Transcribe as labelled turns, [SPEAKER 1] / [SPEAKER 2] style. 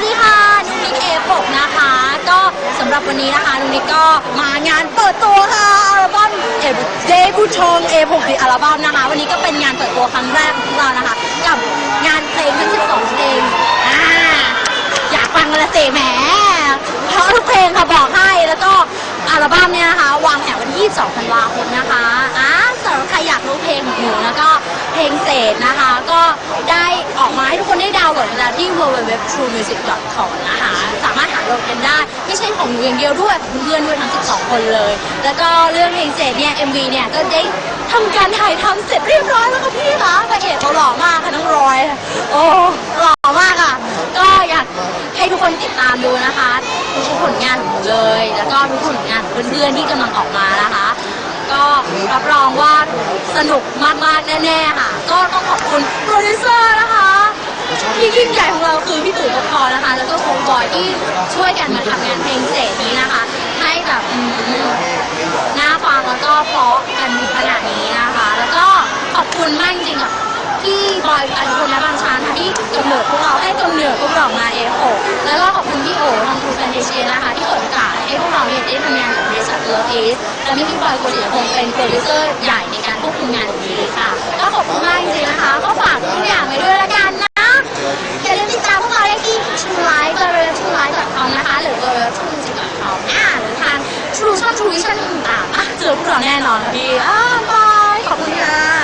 [SPEAKER 1] วัสดีค่ะนุ้งนิกเอฟกนะคะ ก็สำหรับวันนี้นะคะนุ้งนิกก็มางานเปิดตัวค่ะอัลบั้มเอเดบูชองเอฟกอัลบั้มนะคะ วันนี้ก็เป็นงานเปิดตัวครั้งแรกของเรานะคะ กับงานเพลงทั้ง 12 เพลงอ่าอยากฟังกันละสิแหมเพราะทุกเพลงค่ะบอกให้แล้วก็อัลบั้มเนี่ยนะคะ วางแผนวันที่22ธันวาคมนะคะอ่าสำหรับใครอยากรู้เพลงของหนูแล้วก็เพลงเศษนะคะ ก็ได้ ออกมาให้ทุกคนได้ดาวน์โหลดกันแล้วที่ www.truemusic.com นะคะสามารถหาโหลดกันได้ ไม่ใช่ของหนูอย่างเดียวด้วยของเพื่อนด้วยทั้ง 12 คนเลย แล้วก็เรื่องเพลงเศษเนี่ย MV เนี่ยก็ได้ทำการถ่ายทำเสร็จเรียบร้อยแล้วค่ะพี่คะพระเอกเขาหล่อมากค่ะน้องรอย โอ้หล่อมากอะ ก็อยากให้ทุกคนติดตามดูนะคะทุกผลงานของหนูเลย แล้วก็ทุกผลงานของเพื่อนๆที่กำลังออกมานะคะ ก็รับรองว่าสนุกมากๆแน่ๆค่ะ ก็ต้องขอบคุณโปรดิวเซอร์ ที่ยิ่งใหญ่ของเราคือพี่ตู่ปกรณ์นะคะ แล้วก็โคงบอยที่ช่วยกันมาทำงานเพลงเศษนี้นะคะ ให้แบบอืมน่าฟังแล้วก็เพราะกันขนาดนี้นะคะ แล้วก็ขอบคุณมากจริงๆกับพี่บอยอันคนและบางชานค่ะที่กำเนิดพวกเราให้กำเนิดพวกเรามาเอฟโอแล้วก็ขอบคุณพี่โอทางครูแฟนเดเชียนะคะ ที่เปิดโอกาสให้พวกเราเนี่ยได้ทำงานกับบริษัทเลิฟอีสและมีพี่บอยโกศิยพงเป็นโปรดิวเซอร์ใหญ่ใน ช่วงนี้ฉันอะเจอพวกเราแน่นอนพี่บาย ขอบคุณค่ะ